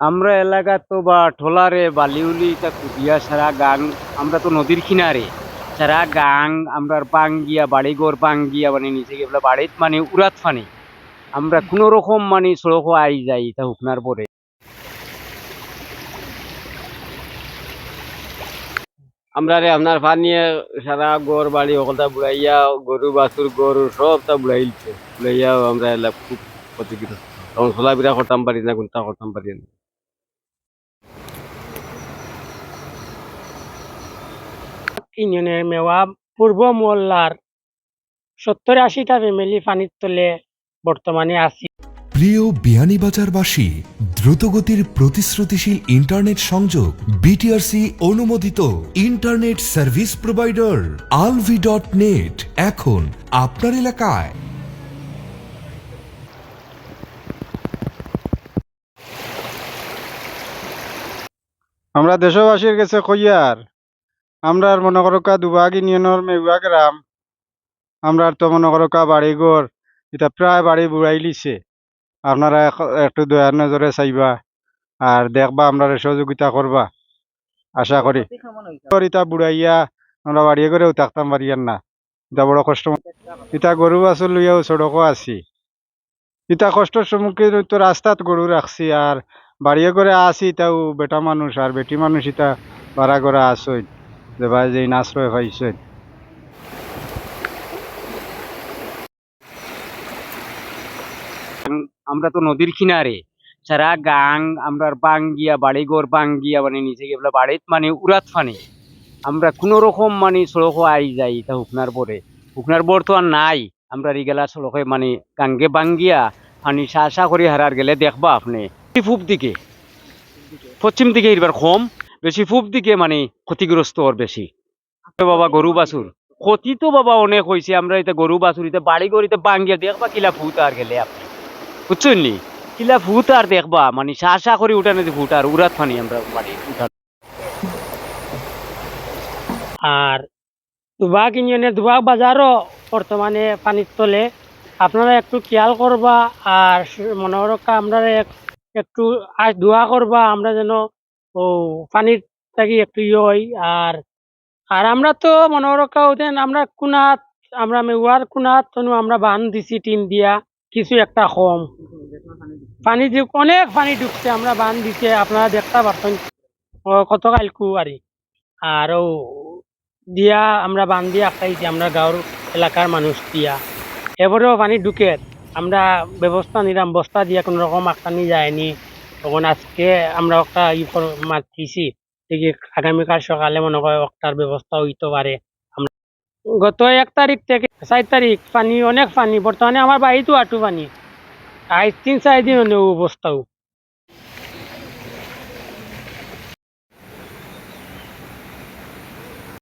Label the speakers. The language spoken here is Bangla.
Speaker 1: আমরা এলাকা তো বা ঠোলারে বালিউলি তা কুদিয়া সারা গাং, আমরা তো নদীর কিনারে। সারা গাং আমরা পাং পাঙ্গিয়া, বাড়িঘর পাঙ্গিয়া মানে নিচে গিয়ে বাড়িত মানে উড়াত ফানি। আমরা কোনো রকম মানে সড়ক আই যাই তা হুকনার পরে।
Speaker 2: আমরা রে আপনার পানিয়ে সারা গড় বাড়ি ওকলটা বুড়াইয়া, গরু, বাছুর, গরু সব তা বুড়াইলছে বুড়াইয়া আমরা খুব ক্ষতিগ্রস্ত। তখন চলাফেরা করতাম পারি না কোনটা করতাম পারি না।
Speaker 3: ইউনিয়নের মেওয়া পূর্ব মোল্লার সত্তর আশিটা ফ্যামিলি পানির তলে বর্তমানে আছি।
Speaker 4: প্রিয় বিয়ানীবাজারবাসী দ্রুতগতির প্রতিশ্রুতিশীল ইন্টারনেট সংযোগ বিটিআরসি অনুমোদিত internet service provider Alvi dot net এখন আপনার এলাকায়।
Speaker 5: আমরা দেশবাসীর কাছে কইয়ার আমরা আর মনে করো কা দুবাগ ইউনিয়নের মেগুয়া গ্রাম। আমরা তো মনে করো কা বাড়িঘর এটা প্রায় বাড়ি বুড়াই লিছে। আপনারা একটু দয়ার নজরে চাইবা আর দেখবা আমরা সহযোগিতা করবা। আশা করি। ইটা বুড়াইয়া আমরা বাড়িয়ে করেও থাকতাম পারিয়ার না। এটা বড় কষ্ট ইটা গরু বাছুর লইয়াও সড়কও আছি। ইটা কষ্টর সম্মুখীন তো রাস্তাত গরু রাখছি আর বাড়িয়ে করে আসি তাও বেটা মানুষ আর বেটি মানুষ ইটা ভাড়া করে আসই যে ভাই যে আশ্রয় পাইছেন
Speaker 1: আমরা তো নদীর কিনারে, সারা গাং আমরা পাঙ্গিয়া বাড়িঘর পাঙ্গিয়া মানে নিচে গিয়ে বাড়িত মানে উড়াত ফানি। আমরা কোনো রকম মানে সড়ক আই যাই তা হুকনার পরে হুকনার পর তো আর নাই, আমরা রিগেলা সড়কে মানে গাঙ্গে বাঙ্গিয়া পানি সা সা করে হারার গেলে দেখবা আপনি। পূব দিকে, পশ্চিম দিকে এবার কম বেশি পূব দিকে মানে ক্ষতিগ্রস্ত ওর বেশি। বাবা গরু বাছুর। ক্ষতি তো বাবা অনেক হয়েছে আমরা এটা গরু বাছুর এটা বাড়ি গড়িতে বাঙ্গিয়া দেখবা কিলা ফুট আর গেলে আপনি। বুঝছেন নি? কিলা ভূত আর দেখবা মানে সা সা করে উঠানে ভূত, আর উড়াত ফানি আমরা বাড়ি উঠান।
Speaker 3: আর দুবাগ ইউনিয়নের দুবাগ বাজারও বর্তমানে পানির তলে। আপনারা একটু খেয়াল করবা, আর মনে রক্ষা আমরা এক- একটু দোয়া করবা, আমরা যেন ও, পানির থাকি একটু ইয়ে হই আর আর আমরা তো মনে ওদের আমরা কুনাত, আমরা মেগুয়ার কুনাত, তনু আমরা বান দিছি, টিন দিয়া, কিছু একটা কম। পানি অনেক পানি ঢুকছে, আমরা বান দিছে, আপনারা দেখতে পারতেন কত কালকু আরি। আর ও, দিয়া আমরা বান দিয়া খাইছি আমরা গাঁৱৰ এলাকার মানুষ দিয়া। এবারেও পানি ঢুকে, আমরা ব্যবস্থা নিলাম, বস্তা দিয়া কোনো রকম আটকানি যায়নি। তখন আজকে আমরা একটা ই মাতিছি দেখি আগামীকাল সকালে মনে হয় একটার ব্যবস্থা হইতে পারে। গত এক তারিখ থেকে চার তারিখ পানি, অনেক পানি, বর্তমানে আমার বাড়িতেও আটু পানি। আজ তিন, চার দিন অবস্থাও।